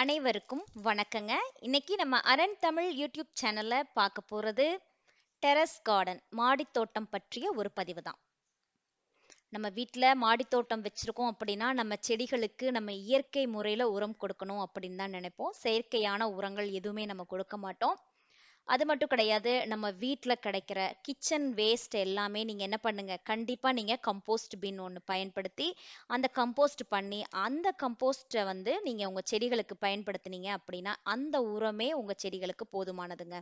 அனைவருக்கும் வணக்கங்க. இன்னைக்கு நம்ம அரண் தமிழ் யூடியூப் சேனல்ல பார்க்க போறது டெரஸ் கார்டன் மாடித்தோட்டம் பற்றிய ஒரு பதிவு தான். நம்ம வீட்டில் மாடித்தோட்டம் வச்சிருக்கோம் அப்படின்னா நம்ம செடிகளுக்கு நம்ம இயற்கை முறையில் உரம் கொடுக்கணும் அப்படின்னு தான் நினைப்போம். செயற்கையான உரங்கள் எதுவுமே நம்ம கொடுக்க மாட்டோம். அது மட்டும் கிடையாது நம்ம வீட்டில் கிடைக்கிற கிச்சன் வேஸ்ட் எல்லாமே நீங்கள் என்ன பண்ணுங்கள் கண்டிப்பாக நீங்கள் கம்போஸ்ட் பின் ஒன்று பயன்படுத்தி அந்த கம்போஸ்ட் பண்ணி அந்த கம்போஸ்ட்டை வந்து நீங்கள் உங்கள் செடிகளுக்கு பயன்படுத்துனீங்க அப்படின்னா அந்த உரமே உங்கள் செடிகளுக்கு போதுமானதுங்க.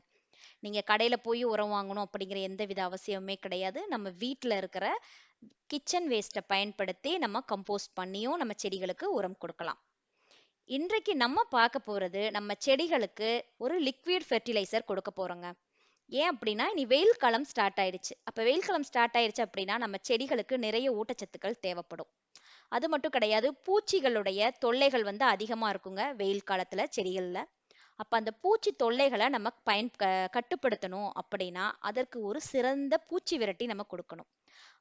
நீங்கள் கடையில் போய் உரம் வாங்கணும் அப்படிங்கிற எந்த வித அவசியமுமே கிடையாது. நம்ம வீட்டில் இருக்கிற கிச்சன் வேஸ்ட்டை பயன்படுத்தி நம்ம கம்போஸ்ட் பண்ணியும் நம்ம செடிகளுக்கு உரம் கொடுக்கலாம். இன்றைக்கு நம்ம பார்க்க போகிறது நம்ம செடிகளுக்கு ஒரு லிக்விட் ஃபெர்டிலைசர் கொடுக்க போகிறோங்க ஏன் அப்படின்னா இனி வெயில் காலம் ஸ்டார்ட் ஆயிடுச்சு. அப்போ வெயில் காலம் ஸ்டார்ட் ஆயிடுச்சு அப்படின்னா நம்ம செடிகளுக்கு நிறைய ஊட்டச்சத்துக்கள் தேவைப்படும். அது மட்டும் கிடையாது பூச்சிகளுடைய தொல்லைகள் வந்து அதிகமாக இருக்குங்க வெயில் காலத்தில் செடிகளில். அப்போ அந்த பூச்சி தொல்லைகளை நம்ம பயன் க- கட்டுப்படுத்தணும் அப்படின்னா அதற்கு ஒரு சிறந்த பூச்சி விரட்டி நம்ம கொடுக்கணும்.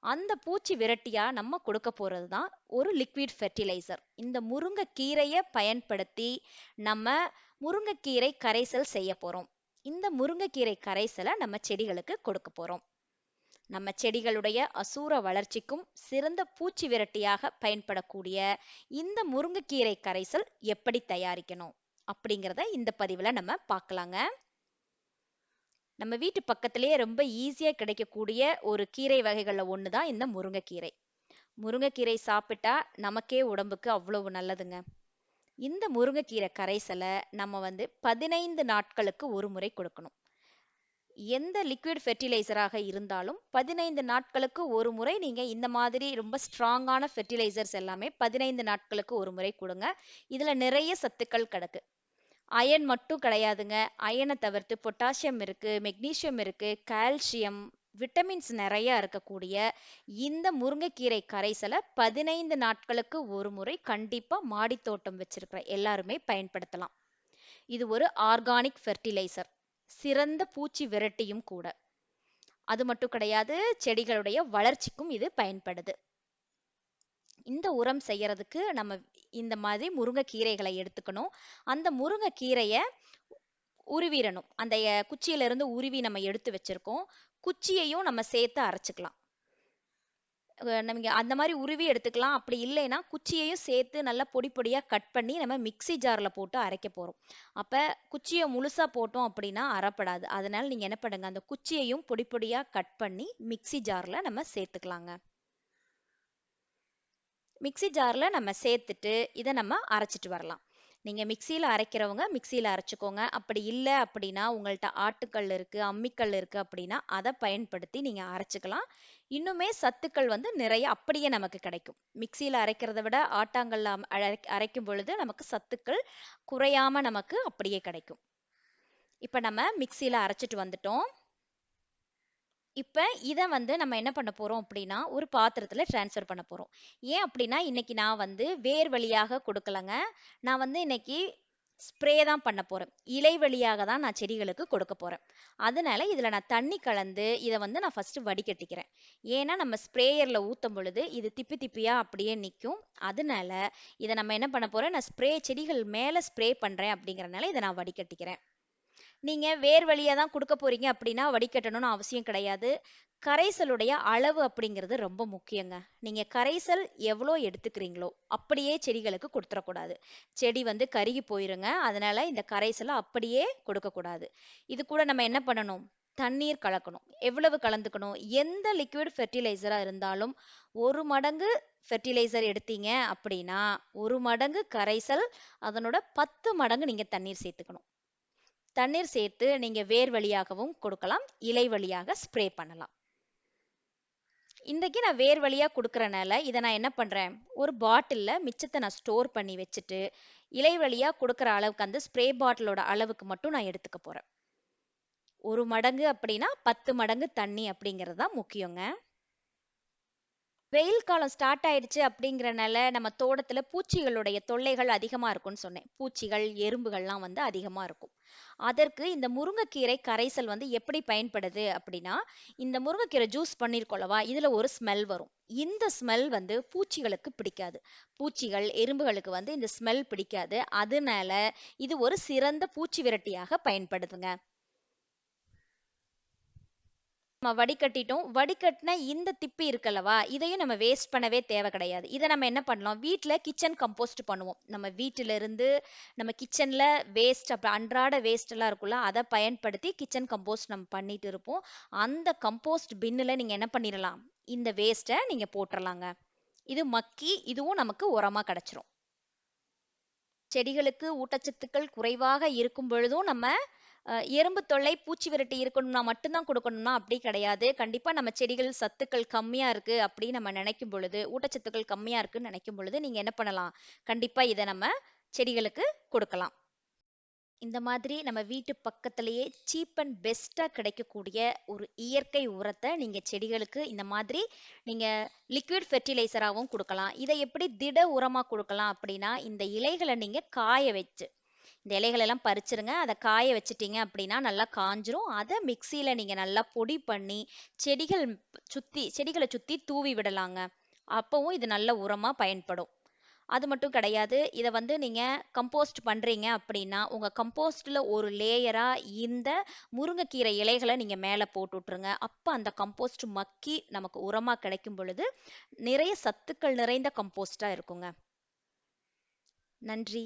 அந்த பூச்சி விரட்டியா நம்ம கொடுக்க போறது தான் ஒரு லிக்விட் ஃபெர்டிலைசர் இந்த முருங்கைக்கீரையை பயன்படுத்தி நம்ம முருங்கைக்கீரை கரைசல் செய்ய போறோம். இந்த முருங்கைக்கீரை கரைசலை நம்ம செடிகளுக்கு கொடுக்க போறோம். நம்ம செடிகளுடைய அசூர வளர்ச்சிக்கும் சிறந்த பூச்சி விரட்டியாக பயன்படக்கூடிய இந்த முருங்கைக்கீரை கரைசல் எப்படி தயாரிக்கணும் அப்படிங்கிறத இந்த பதிவுல நம்ம பார்க்கலாங்க. நம்ம வீட்டு பக்கத்திலேயே ரொம்ப ஈஸியா கிடைக்கக்கூடிய ஒரு கீரை வகைகள்ல ஒன்று தான் இந்த முருங்கைக்கீரை. முருங்கைக்கீரை சாப்பிட்டா நமக்கே உடம்புக்கு அவ்வளவு நல்லதுங்க. இந்த முருங்கைக்கீரை கரைசலை நம்ம வந்து பதினைந்து நாட்களுக்கு ஒரு முறை கொடுக்கணும். எந்த லிக்விட் ஃபெர்டிலைசராக இருந்தாலும் பதினைந்து நாட்களுக்கு ஒரு முறை நீங்க இந்த மாதிரி ரொம்ப ஸ்ட்ராங்கான ஃபெர்டிலைசர்ஸ் எல்லாமே பதினைந்து நாட்களுக்கு ஒரு முறை கொடுங்க. இதுல நிறைய சத்துக்கள் கிடக்கு. அயன் மட்டும் கிடையாதுங்க. அயனை தவிர்த்து பொட்டாசியம் இருக்கு மெக்னீசியம் இருக்கு கால்சியம் விட்டமின்ஸ் நிறையா இருக்கக்கூடிய இந்த முருங்கைக்கீரை கரைசலை பதினைந்து நாட்களுக்கு ஒரு முறை கண்டிப்பாக மாடித்தோட்டம் வச்சிருக்கிற எல்லாருமே பயன்படுத்தலாம். இது ஒரு ஆர்கானிக் ஃபெர்டிலைசர். சிறந்த பூச்சி விரட்டியும் கூட. அது மட்டும் கிடையாது செடிகளுடைய வளர்ச்சிக்கும் இது பயன்படுது. இந்த உரம் செய்யறதுக்கு நம்ம இந்த மாதிரி முருங்கைக்கீரைகளை எடுத்துக்கணும். அந்த முருங்கைக்கீரையை உருவிடணும். அந்த குச்சியிலிருந்து குச்சியில இருந்து உருவி நம்ம எடுத்து வச்சிருக்கோம். குச்சியையும் நம்ம சேர்த்து அரைச்சிக்கலாம். நம்ம நமக்கு அந்த மாதிரி உருவி எடுத்துக்கலாம். அப்படி இல்லைன்னா குச்சியையும் சேர்த்து நல்லா பொடி பொடியாக கட் பண்ணி நம்ம மிக்ஸி ஜார்ல போட்டு அரைக்க போகிறோம் அப்போ குச்சியை முழுசாக போட்டோம் அப்படின்னா அரைப்படாது அதனால் நீங்கள் என்ன பண்ணுங்கள் அந்த குச்சியையும் பொடி பொடியாக கட் பண்ணி மிக்ஸி ஜாரில் நம்ம சேர்த்துக்கலாங்க. மிக்ஸி ஜாரில் நம்ம சேர்த்துட்டு இதை நம்ம அரைச்சிட்டு வரலாம். நீங்கள் மிக்சியில் அரைக்கிறவங்க மிக்சியில் அரைச்சிக்கோங்க. அப்படி இல்லை அப்படின்னா உங்கள்கிட்ட ஆட்டுக்கல் இருக்கு அம்மிக்கல் இருக்கு அப்படின்னா அதை பயன்படுத்தி நீங்கள் அரைச்சிக்கலாம். இன்னுமே சத்துக்கள் வந்து நிறைய அப்படியே நமக்கு கிடைக்கும். மிக்சியில் அரைக்கிறத விட ஆட்டாங்கல்ல அரை- அரைக்கும் பொழுது நமக்கு சத்துக்கள் குறையாம நமக்கு அப்படியே கிடைக்கும். இப்போ நம்ம மிக்சியில் அரைச்சிட்டு வந்துட்டோம். இப்போ இதை வந்து நம்ம என்ன பண்ண போகிறோம் அப்படின்னா ஒரு பாத்திரத்தில் ட்ரான்ஸ்ஃபர் பண்ண போகிறோம் ஏன் அப்படின்னா இன்னைக்கு நான் வந்து வேர் வழியாக கொடுக்கலங்க. நான் வந்து இன்னைக்கு ஸ்ப்ரே தான் பண்ண போகிறேன் இலை வழியாக தான் நான் செடிகளுக்கு கொடுக்க போகிறேன் அதனால இதில் நான் தண்ணி கலந்து இதை வந்து நான் ஃபஸ்ட்டு வடிகட்டிக்கிறேன். ஏன்னா நம்ம ஸ்ப்ரேயரில் ஊற்றும் பொழுது இது திப்பி திப்பியாக அப்படியே நிற்கும் அதனால இதை நம்ம என்ன பண்ண போகிறோம் நான் ஸ்ப்ரே செடிகள் மேலே ஸ்ப்ரே பண்ணுறேன் அப்படிங்கறதுனால இதை நான் வடிகட்டிக்கிறேன். நீங்கள் வேர் வழியாக தான் கொடுக்க போறீங்க அப்படின்னா வடிகட்டணும்னு அவசியம் கிடையாது. கரைசலுடைய அளவு அப்படிங்கிறது ரொம்ப முக்கியங்க. நீங்க கரைசல் எவ்வளோ எடுத்துக்கிறீங்களோ அப்படியே செடிகளுக்கு கொடுத்துடக்கூடாது செடி வந்து கருகி போயிருங்க. அதனால இந்த கரைசலை அப்படியே கொடுக்கக்கூடாது இது கூட நம்ம என்ன பண்ணணும்? தண்ணீர் கலக்கணும். எவ்வளவு கலந்துக்கணும்? எந்த லிக்விட் ஃபெர்டிலைசரா இருந்தாலும் ஒரு மடங்கு ஃபெர்டிலைசர் எடுத்தீங்க அப்படின்னா ஒரு மடங்கு கரைசல் அதனோட பத்து மடங்கு நீங்க தண்ணீர் சேர்த்துக்கணும். தண்ணீர் சேர்த்து நீங்க வேர் வழியாகவும் கொடுக்கலாம் இலை வழியாக ஸ்ப்ரே பண்ணலாம். இன்றைக்கு நான் வேர் வழியாக கொடுக்குறனால இதை நான் என்ன பண்ணுறேன் ஒரு பாட்டிலில் மிச்சத்தை நான் ஸ்டோர் பண்ணி வச்சுட்டு இலை வழியாக கொடுக்குற அளவுக்கு அந்த ஸ்ப்ரே பாட்டிலோட அளவுக்கு மட்டும் நான் எடுத்துக்க போகிறேன் ஒரு மடங்கு அப்படின்னா பத்து மடங்கு தண்ணி அப்படிங்கிறது தான் முக்கியங்க. வெயில் காலம் ஸ்டார்ட் ஆயிடுச்சு அப்படிங்கிறனால நம்ம தோட்டத்தில் பூச்சிகளுடைய தொல்லைகள் அதிகமாக இருக்கும்னு சொன்னேன். பூச்சிகள் எறும்புகள்லாம் வந்து அதிகமாக இருக்கும். அதற்கு இந்த முருங்கைக்கீரை கரைசல் வந்து எப்படி பயன்படுது அப்படின்னா இந்த முருங்கைக்கீரை ஜூஸ் பண்ணிருக்கோளவா இதுல ஒரு ஸ்மெல் வரும். இந்த ஸ்மெல் வந்து பூச்சிகளுக்கு பிடிக்காது. பூச்சிகள் எறும்புகளுக்கு வந்து இந்த ஸ்மெல் பிடிக்காது. அதனால இது ஒரு சிறந்த பூச்சி விரட்டியாக பயன்படுதுங்க. நம்ம வடிகட்டிட்டோம். வடிகட்டின இந்த திப்பி இருக்கல்லவா? இதையும் நம்ம வேஸ்ட் பண்ணவே தேவை கிடையாது. இதை நம்ம என்ன பண்ணலாம்? வீட்டில் கிச்சன் கம்போஸ்ட் பண்ணுவோம். நம்ம வீட்டிலிருந்து நம்ம கிச்சன்ல வேஸ்ட் அப்ப அன்றாட வேஸ்ட் எல்லாம் இருக்குல்ல அதை பயன்படுத்தி கிச்சன் கம்போஸ்ட் நம்ம பண்ணிட்டு இருப்போம். அந்த கம்போஸ்ட் பின்னில் நீங்க என்ன பண்ணிடலாம்? இந்த வேஸ்ட்டை நீங்க போட்டுடலாங்க இது மக்கி இதுவும் நமக்கு உரமா கிடைச்சிரும். செடிகளுக்கு ஊட்டச்சத்துக்கள் குறைவாக இருக்கும் பொழுதும் நம்ம எறும்பு தொல்லை பூச்சி விரட்டி இருக்கணும்னா மட்டும்தான் கொடுக்கணும்னா அப்படி கிடையாது. கண்டிப்பா நம்ம செடிகள் சத்துக்கள் கம்மியா இருக்கு அப்படின்னு நம்ம நினைக்கும் பொழுது ஊட்டச்சத்துக்கள் கம்மியா இருக்குன்னு நினைக்கும் பொழுது நீங்க என்ன பண்ணலாம்? கண்டிப்பா இதை நம்ம செடிகளுக்கு கொடுக்கலாம். இந்த மாதிரி நம்ம வீட்டு பக்கத்திலேயே சீப் அண்ட் பெஸ்ட்டாக கிடைக்கக்கூடிய ஒரு இயற்கை உரத்தை நீங்க செடிகளுக்கு இந்த மாதிரி நீங்க லிக்விட் ஃபெர்டிலைசராகவும் கொடுக்கலாம். இதை எப்படி திட உரமா கொடுக்கலாம் அப்படின்னா இந்த இலைகளை நீங்க காய வச்சு இந்த இலைகளெல்லாம் பறிச்சிருங்க. அதை காய வச்சிட்டிங்க அப்படின்னா நல்லா காஞ்சிரும். அதை மிக்சியில் நீங்கள் நல்லா பொடி பண்ணி செடிகள் சுற்றி செடிகளை சுற்றி தூவி விடலாங்க. அப்போவும் இது நல்ல உரமாக பயன்படும். அது மட்டும் கிடையாது. இதை வந்து நீங்கள் கம்போஸ்ட் பண்ணுறீங்க அப்படின்னா உங்கள் கம்போஸ்ட்டில் ஒரு லேயராக இந்த முருங்கைக்கீரை இலைகளை நீங்கள் மேலே போட்டு விட்ருங்க அப்போ அந்த கம்போஸ்ட் மக்கி நமக்கு உரமாக கிடைக்கும் பொழுது நிறைய சத்துக்கள் நிறைந்த கம்போஸ்டாக இருக்குங்க. நன்றி.